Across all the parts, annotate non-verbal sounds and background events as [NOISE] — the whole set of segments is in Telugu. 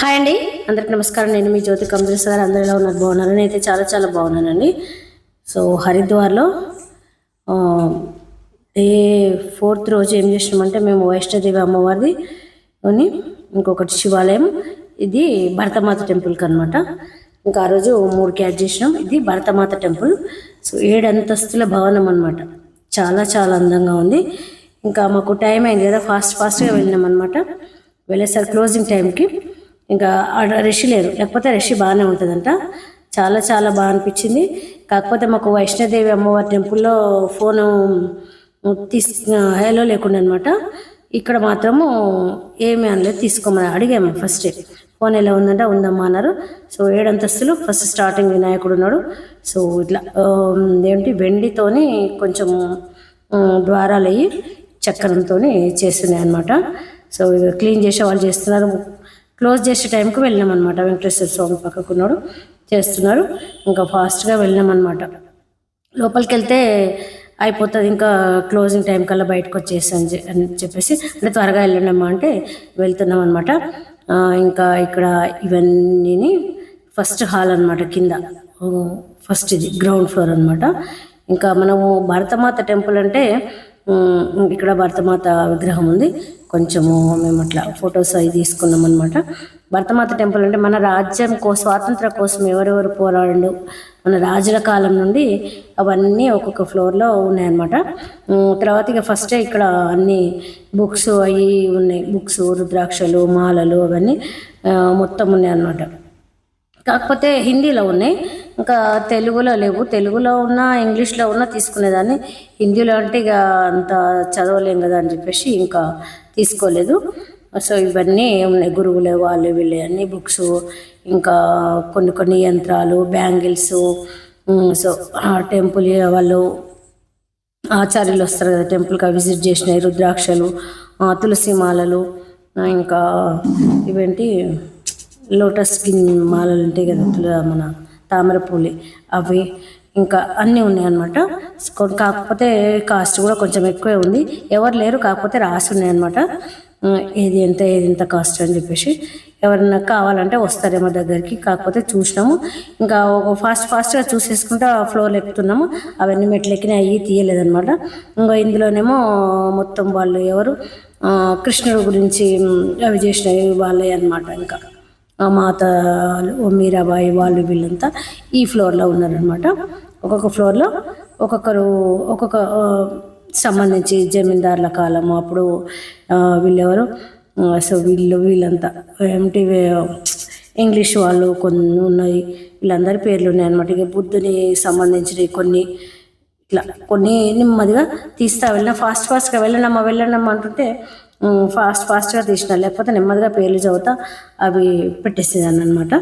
హాయ్ అండి. అందరికి నమస్కారం. నేను మీ జ్యోతి కమలేష్ గారు అందరూ ఎలా ఉన్నారు. బాగున్నారు? నేనైతే చాలా చాలా బాగున్నానండి. సో హరిద్వార్లో డే ఫోర్త్ రోజు ఏం చేసినామంటే మేము వైష్ణోదేవి అమ్మవారిది అని ఇంకొకటి శివాలయం. ఇది భరతమాత టెంపుల్కి అనమాట ఇంకా ఆ రోజు మూడు క్యాచ్ చేసినాం. ఇది భరతమాత టెంపుల్. సో ఏడు అంతస్తుల భవనం అనమాట చాలా చాలా అందంగా ఉంది. ఇంకా మాకు టైం అయింది కదా. ఫాస్ట్ ఫాస్ట్గా వెళ్ళినాం అనమాట వెళ్ళేసరి క్లోజింగ్ టైంకి ఇంకా ఆడ రష్ లేరు లేకపోతే రష్ బాగానే ఉంటుందంట. చాలా చాలా బాగా అనిపించింది. కాకపోతే మాకు వైష్ణోదేవి అమ్మవారి టెంపుల్లో ఫోను తీస్ హలో లేకుండా అనమాట ఇక్కడ మాత్రము ఏమి అనలేదు. తీసుకోమని అడిగాము ఫస్ట్ ఫోన్ ఎలా ఉందంటే ఉందమ్మా అన్నారు. సో ఏడంతస్తులు. ఫస్ట్ స్టార్టింగ్ వినాయకుడు ఉన్నాడు. సో ఇట్లా ఏంటి వెండితోని కొంచెం ద్వారాలు అయ్యి చక్రంతో చేస్తున్నాయి అనమాట సో ఇక క్లీన్ చేసే వాళ్ళు చేస్తున్నారు. క్లోజ్ చేసే టైంకి వెళ్ళినాం అనమాట వెంకటేశ్వర స్వామి పక్కకు ఉన్నాడు చేస్తున్నారు. ఇంకా ఫాస్ట్గా వెళ్ళినాం అనమాట లోపలికి వెళ్తే అయిపోతుంది ఇంకా క్లోజింగ్ టైం కల్లా బయటకు వచ్చేసి అని చెప్పేసి అంటే త్వరగా వెళ్ళండమ్మా అంటే వెళ్తున్నాం అనమాట ఇంకా ఇక్కడ ఇవన్నీ ఫస్ట్ హాల్ అనమాట కింద. ఫస్ట్ ఇది గ్రౌండ్ ఫ్లోర్ అనమాట ఇంకా మనము భరతమాత టెంపుల్ అంటే ఇక్కడ భరతమాత విగ్రహం ఉంది. కొంచెము మేము అట్లా ఫొటోస్ అవి తీసుకున్నాం అనమాట భరతమాత టెంపుల్ అంటే మన రాజ్యం కో స్వాతంత్ర కోసం ఎవరెవరు పోరాడు మన రాజుల కాలం నుండి అవన్నీ ఒక్కొక్క ఫ్లోర్లో ఉన్నాయన్నమాట. తర్వాత ఇక ఫస్టే ఇక్కడ అన్ని బుక్స్ అవి ఉన్నాయి. బుక్స్ రుద్రాక్షలు మాలలు అవన్నీ మొత్తం ఉన్నాయి అన్నమాట కాకపోతే హిందీలో ఉన్నాయి. ఇంకా తెలుగులో లేవు. తెలుగులో ఉన్న ఇంగ్లీష్లో ఉన్న తీసుకునేదాన్ని. హిందీలో అంటే ఇక అంత చదవలేం కదా అని చెప్పేసి ఇంకా తీసుకోలేదు. సో ఇవన్నీ ఉన్నాయి. గురువులే వాళ్ళు వీళ్ళే అన్ని బుక్స్ ఇంకా కొన్ని కొన్ని యంత్రాలు బ్యాంగిల్స్ సో టెంపుల్ వాళ్ళు ఆచార్యులు వస్తారు కదా టెంపుల్కి విజిట్ చేసినాయి. రుద్రాక్షలు తులసి మాలలు ఇంకా ఇవేంటి? లోటస్ గిన్ మాలలు ఉంటాయి కదా తుల- మన తామరపూలి అవి ఇంకా అన్నీ ఉన్నాయన్నమాట. కాకపోతే కాస్ట్ కూడా కొంచెం ఎక్కువే ఉంది. ఎవరు లేరు కాకపోతే రాసి ఉన్నాయన్నమాట. ఏది ఎంత ఏది ఎంత కాస్ట్ అని చెప్పేసి. ఎవరన్నా కావాలంటే వస్తారేమో దగ్గరికి కాకపోతే చూసినాము. ఇంకా ఫాస్ట్ ఫాస్ట్గా చూసేసుకుంటా ఆ ఫ్లోర్లు ఎక్కుతున్నాము. అవన్నీ మెట్లు ఎక్కిన అయ్యి తీయలేదనమాట ఇంకా ఇందులోనేమో మొత్తం వాళ్ళు ఎవరు కృష్ణుడు గురించి అవి చేసినవి వాళ్ళే అనమాట ఇంకా. ఆ మాత మీరాబాయి వాళ్ళు వీళ్ళంతా ఈ ఫ్లోర్లో ఉన్నారనమాట ఒక్కొక్క ఫ్లోర్లో ఒక్కొక్కరు ఒక్కొక్క సంబంధించి జమీందారుల కాలం అప్పుడు వీళ్ళెవరు? సో వీళ్ళు వీళ్ళంతా. ఏమిటి ఇంగ్లీష్ వాళ్ళు కొన్ని ఉన్నాయి. వీళ్ళందరి పేర్లు ఉన్నాయి అనమాట ఇక బుద్ధుని సంబంధించినవి కొన్ని ఇట్లా కొన్ని నెమ్మదిగా తీస్తా వెళ్ళినా ఫాస్ట్ ఫాస్ట్గా వెళ్ళనమ్మా వెళ్ళనమ్మా అంటుంటే ఫాస్ట్ ఫాస్ట్గా తీసిన. లేకపోతే నెమ్మదిగా పేర్లు చదువుతా అవి పెట్టేసేదాన్ని అనమాట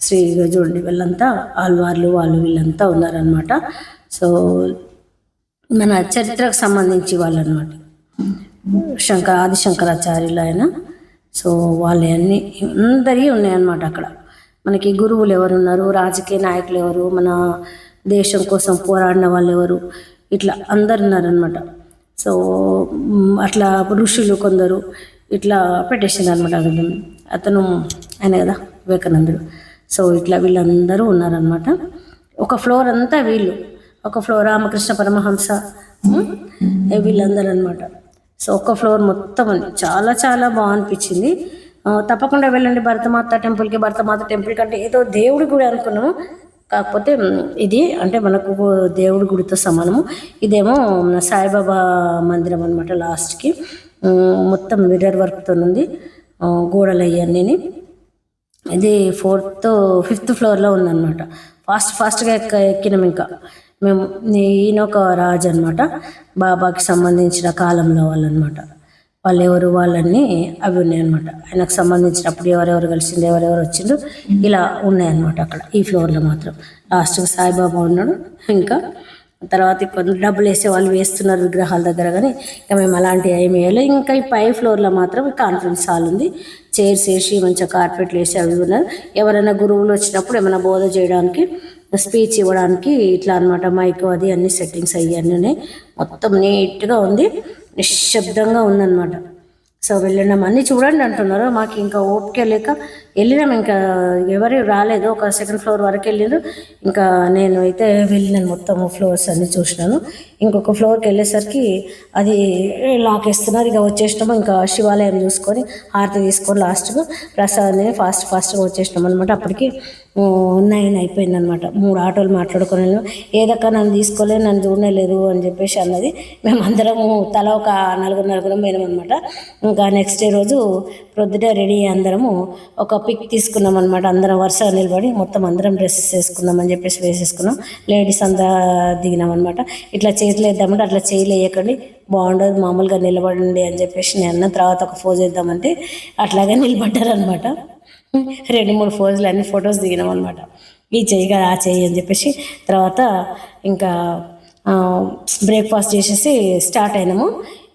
శ్రీ చూడండి వీళ్ళంతా ఆల్వార్లు వాళ్ళు వీళ్ళంతా ఉన్నారనమాట. సో మన చరిత్రకు సంబంధించి వాళ్ళు అనమాట శంకర ఆది శంకరాచార్యులు ఆయన. సో వాళ్ళ అన్ని అందరి ఉన్నాయన్నమాట అక్కడ. మనకి గురువులు ఎవరున్నారు రాజకీయ నాయకులు ఎవరు మన దేశం కోసం పోరాడిన వాళ్ళు ఎవరు ఇట్లా అందరు ఉన్నారనమాట సో అట్లా ఋషులు కొందరు ఇట్లా పెట్టేసింది అనమాట అతను ఆయన కదా వివేకానందుడు. సో ఇట్లా వీళ్ళందరూ ఉన్నారనమాట ఒక ఫ్లోర్ అంతా వీళ్ళు. ఒక ఫ్లోర్ రామకృష్ణ పరమహంస వీళ్ళందరూ అనమాట సో ఒక్క ఫ్లోర్ మొత్తం ఉంది చాలా చాలా బాగా అనిపించింది తప్పకుండా వెళ్ళండి భరతమాత టెంపుల్కి. భరతమాత టెంపుల్ కంటే ఏదో దేవుడి గుడి అనుకున్నాము. కాకపోతే ఇది అంటే మనకు దేవుడి గుడితో సమానము. ఇదేమో సాయిబాబా మందిరం అనమాట లాస్ట్కి. మొత్తం మిర్రర్ వర్క్తో ఉంది గోడలు అయ్యన్నీ ఇది ఫోర్త్ ఫిఫ్త్ ఫ్లోర్లో ఉందన్నమాట. ఫాస్ట్ ఫాస్ట్గా ఎక్క ఎక్కినాం ఇంకా. మేము ఈయన ఒక రాజు అనమాట బాబాకి సంబంధించిన కాలంలో వాళ్ళు అనమాట వాళ్ళు ఎవరు వాళ్ళన్నీ అవి ఉన్నాయన్నమాట. ఆయనకు సంబంధించినప్పుడు ఎవరెవరు కలిసింది ఎవరెవరు వచ్చిండ్రు ఇలా ఉన్నాయన్నమాట అక్కడ ఈ ఫ్లోర్లో మాత్రం. లాస్ట్గా సాయిబాబా ఉన్నాడు ఇంకా తర్వాత కొంత డబ్బులు వేసే వాళ్ళు వేస్తున్నారు విగ్రహాల దగ్గర కానీ ఇక మేము అలాంటివి ఏమి వేయలేదు ఇంకా ఈ పై ఫ్లోర్లో మాత్రం కాన్ఫరెన్స్ హాల్ ఉంది. చైర్స్ వేసి మంచిగా కార్పెట్లు వేసి అవి ఉన్నారు. ఎవరైనా గురువులు వచ్చినప్పుడు ఏమైనా బోధ చేయడానికి స్పీచ్ ఇవ్వడానికి ఇట్లా అనమాట మైక్ అది అన్ని సెట్టింగ్స్ అయ్యి అన్నీ ఉన్నాయి. మొత్తం నీట్గా ఉంది. నిశ్శబ్దంగా ఉందన్నమాట. సో వెళ్ళినాం అన్నీ చూడండి అంటున్నారు. మాకు ఇంకా ఓపిక లేక వెళ్ళినాం. ఇంకా ఎవరు రాలేదు. ఒక సెకండ్ ఫ్లోర్ వరకు వెళ్ళారు. ఇంకా నేను అయితే వెళ్ళినాను మొత్తం ఫ్లోర్స్ అన్ని చూసినాను. ఇంకొక ఫ్లోర్కి వెళ్ళేసరికి అది లాక్ వేస్తున్నారు. ఇక వచ్చేసినాము. ఇంకా శివాలయం చూసుకొని హారతి తీసుకొని లాస్ట్కు ప్రసాదం ఫాస్ట్ ఫాస్ట్గా వచ్చేసినాం అనమాట అప్పటికి నైన్ అయిపోయింది అనమాట మూడు ఆటోలు మాట్లాడుకుని ఏదక్క నన్ను తీసుకోలే నన్ను చూడలేదు అని చెప్పేసి అన్నది. మేము అందరము తల ఒక నలుగురు నలుగురం పోయినాం అనమాట ఇంకా నెక్స్ట్ డే రోజు ప్రొద్దుట రెడీ అందరము ఒక పిక్ తీసుకున్నాం అనమాట అందరం వరుసగా నిలబడి మొత్తం అందరం డ్రెస్సెస్ వేసుకుందాం అని చెప్పేసి వేసేసుకున్నాం. లేడీస్ అంతా దిగినాం అనమాట ఇట్లా చేతులు వేద్దామంటే అట్లా చేయలు వేయకండి బాగుండదు మామూలుగా నిలబడండి అని చెప్పేసి నేను అన్న తర్వాత ఒక ఫోజ్ వేద్దామంటే అట్లాగే నిలబడ్డారనమాట. రెండు మూడు ఫోజులు అన్ని ఫొటోస్ దిగినాం అనమాట ఈ చెయ్యి కదా ఆ చెయ్యి అని చెప్పేసి తర్వాత ఇంకా బ్రేక్ఫాస్ట్ చేసేసి స్టార్ట్ అయినాము.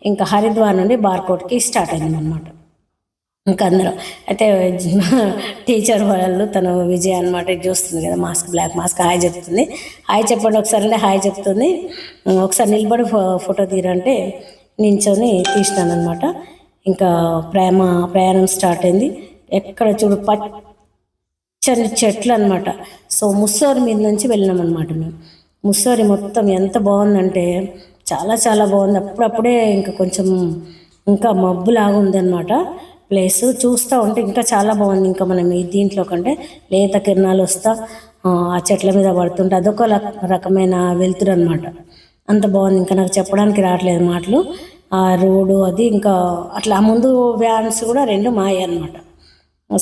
ఇంకా హరిద్వార్ నుండి బార్కోట్కి స్టార్ట్ అయినాం అనమాట ఇంకా అందరూ అయితే [LAUGHS] టీచర్ వాళ్ళు తను విజయ అనమాట చూస్తుంది కదా మాస్క్ బ్లాక్ మాస్క్ హాయ్ చెప్తుంది. హాయ్ చెప్పండి ఒకసారి అంటే హాయ్ చెప్తుంది. ఒకసారి నిలబడి ఫోటో తీరంటే నించొని తీసినాను అనమాట ఇంకా ప్రేమ ప్రయాణం స్టార్ట్ అయింది. ఎక్కడ చూడు పచ్చని చెట్లు అనమాట సో ముస్సోరి మీద నుంచి వెళ్ళినాం అనమాట మేము. ముస్సోరి మొత్తం ఎంత బాగుందంటే చాలా చాలా బాగుంది. అప్పుడప్పుడే ఇంకా కొంచెం ఇంకా మబ్బులాగా ఉందన్నమాట ప్లేస్. చూస్తూ ఉంటే ఇంకా చాలా బాగుంది. ఇంకా మనం ఈ దీంట్లో కంటే లేత కిరణాలు వస్తా ఆ చెట్ల మీద పడుతుంటే అదొక రకమైన వెలుతురు అనమాట అంత బాగుంది. ఇంకా నాకు చెప్పడానికి రావట్లేదు మాటలు. ఆ రోడ్డు అది ఇంకా అట్లా. ముందు వ్యాన్స్ కూడా రెండు మాయ అనమాట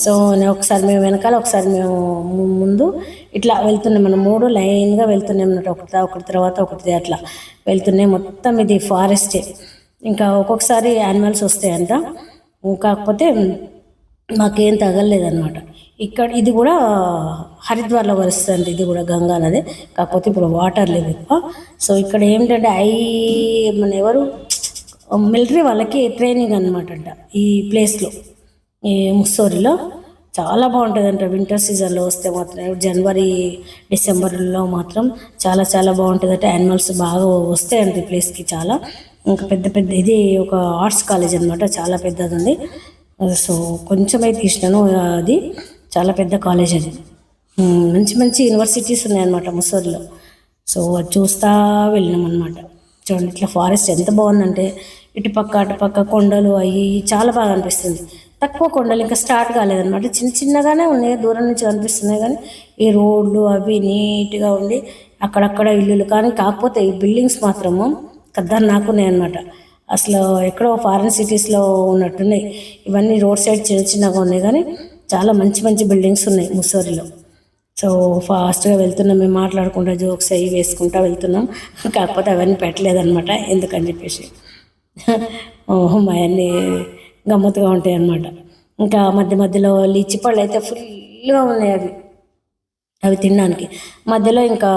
సో ఒకసారి మేము వెనకాల ఒకసారి మేము ముందు ఇట్లా వెళ్తున్నాం మనం మూడు లైన్గా వెళ్తున్నాం అన్నట్టు ఒకటి ఒకటి తర్వాత ఒకటి అట్లా వెళ్తున్నాయి. మొత్తం ఇది ఫారెస్టే. ఇంకా ఒక్కొక్కసారి యానిమల్స్ వస్తాయంట. కాకపోతే మాకేం తగలలేదన్నమాట. ఇక్కడ ఇది కూడా హరిద్వార్లో వస్తుంది ఇది కూడా గంగా నది. కాకపోతే ఇప్పుడు వాటర్ లేదు ఎక్కువ. సో ఇక్కడ ఏంటంటే ఐ మన ఎవరు మిలిటరీ వాళ్ళకి ట్రైనింగ్ అనమాట అంట ఈ ప్లేస్లో. ఈ ముస్సోరిలో చాలా బాగుంటుందంట. వింటర్ సీజన్లో వస్తే మాత్రం జనవరి డిసెంబర్లో మాత్రం చాలా చాలా బాగుంటుందంట. యానిమల్స్ బాగా వస్తాయంట ఈ ప్లేస్కి చాలా. ఇంకా పెద్ద పెద్ద ఇది ఒక ఆర్ట్స్ కాలేజ్ అనమాట చాలా పెద్దది ఉంది సో కొంచెమే తీసినాను. అది చాలా పెద్ద కాలేజ్ అది. మంచి మంచి యూనివర్సిటీస్ ఉన్నాయన్నమాట ముసూర్లో సో అది చూస్తా వెళ్ళినాం అనమాట చూడండి ఇట్లా ఫారెస్ట్ ఎంత బాగుందంటే ఇటుపక్క అటుపక్క కొండలు అవి చాలా బాగా అనిపిస్తుంది. తక్కువ కొండలు ఇంకా స్టార్ట్ కాలేదన్నమాట. చిన్న చిన్నగానే ఉన్నాయి దూరం నుంచి కనిపిస్తున్నాయి కానీ ఈ రోడ్లు అవి నీట్గా ఉండి అక్కడక్కడ ఇల్లులు కానీ కాకపోతే ఈ బిల్డింగ్స్ మాత్రము ఖతర్నాకున్నాయి అనమాట అసలు ఎక్కడో ఫారిన్ సిటీస్లో ఉన్నట్టున్నాయి. ఇవన్నీ రోడ్ సైడ్ చిన్న చిన్నగా ఉన్నాయి కానీ చాలా మంచి మంచి బిల్డింగ్స్ ఉన్నాయి ముస్సోరిలో. సో ఫాస్ట్గా వెళ్తున్నాం మేము మాట్లాడుకుంటా జోక్స్ అవి వేసుకుంటా వెళ్తున్నాం. కాకపోతే అవన్నీ పెట్టలేదన్నమాట ఎందుకని చెప్పేసి. ఓహో మా గమ్మత్తుగా ఉంటాయి అన్నమాట. ఇంకా మధ్య మధ్యలో లీచి పళ్ళు అయితే ఫుల్గా ఉన్నాయి అవి. అవి తినడానికి. మధ్యలో ఇంకా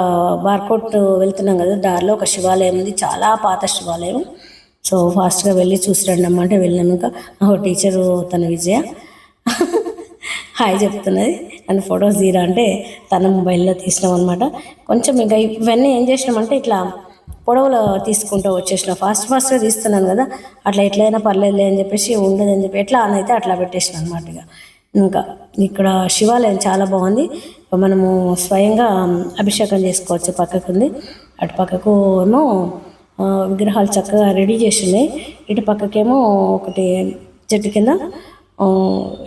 బార్కోట్ వెళ్తున్నాం కదా దారిలో ఒక శివాలయం ఉంది చాలా పాత శివాలయం. సో ఫాస్ట్గా వెళ్ళి చూసి రండి అమ్మంటే వెళ్ళినాం ఇంకా. టీచరు తన విజయ. హాయ్ చెప్తున్నది. అండ్ ఫొటోస్ తీరా అంటే తన మొబైల్లో తీసినాం అనమాట కొంచెం ఇంకా ఇవన్నీ ఏం చేసినామంటే ఇట్లా పొడవులో తీసుకుంటూ వచ్చేసిన ఫాస్ట్ ఫాస్ట్గా తీస్తున్నాను కదా అట్లా ఎట్లయినా పర్లేదులే అని చెప్పేసి ఉండదని చెప్పి ఎట్లా అని అయితే అట్లా పెట్టేసిన అనమాట ఇక. ఇంకా ఇక్కడ శివాలయం చాలా బాగుంది. మనము స్వయంగా అభిషేకం చేసుకోవచ్చు పక్కకు ఉంది అటు పక్కకు ఏమో విగ్రహాలు చక్కగా రెడీ చేసినాయి. ఇటు పక్కకేమో ఒకటి చెట్టు కింద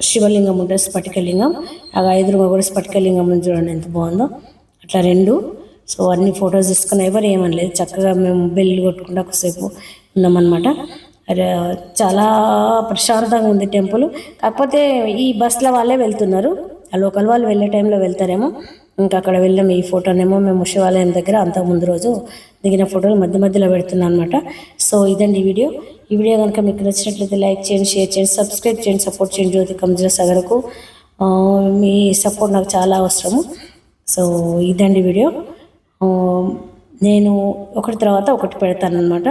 శివలింగం ఉంటుంది స్ఫటికలింగం. అలా ఎదురుగా కూడా స్ఫటికలింగం చూడండి ఎంత బాగుందో. అట్లా రెండు సో అన్ని ఫొటోస్ తీసుకుని ఎవరు ఏమనలేదు. చక్కగా మేము బెల్లు కొట్టుకుంటా ఒకసేపు ఉన్నామన్నమాట. చాలా ప్రశాంతంగా ఉంది టెంపుల్. కాకపోతే ఈ బస్సుల వాళ్ళే వెళ్తున్నారు. ఆ లోకల్ వాళ్ళు వెళ్ళే టైంలో వెళ్తారేమో. ఇంకా అక్కడ వెళ్ళాము ఈ ఫోటోనేమో మేము శివాలయం దగ్గర అంత ముందు రోజు దిగిన ఫోటోలు మధ్య మధ్యలో పెడుతున్నాను అనమాట సో ఇదండి ఈ వీడియో. ఈ వీడియో కనుక మీకు నచ్చినట్లయితే లైక్ చేయండి షేర్ చేయండి సబ్స్క్రైబ్ చేయండి సపోర్ట్ చేయండి జ్యోతి కంజర సగర్కు మీ సపోర్ట్ నాకు చాలా అవసరము. సో ఇదండి వీడియో. నేను ఒకటి తర్వాత ఒకటి పెడతాను అనమాట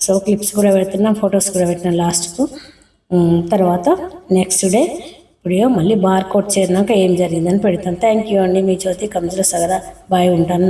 సో క్లిప్స్ కూడా పెడుతున్నా ఫొటోస్ కూడా పెట్టినా లాస్ట్కు తర్వాత నెక్స్ట్ డే వీడియో మళ్ళీ బార్ కోడ్ చేరినాక ఏం జరిగిందని పెడతాను. థ్యాంక్ యూ అండి. మీ జ్యోతి కంజల సగదా. బాయ్ ఉంటాను.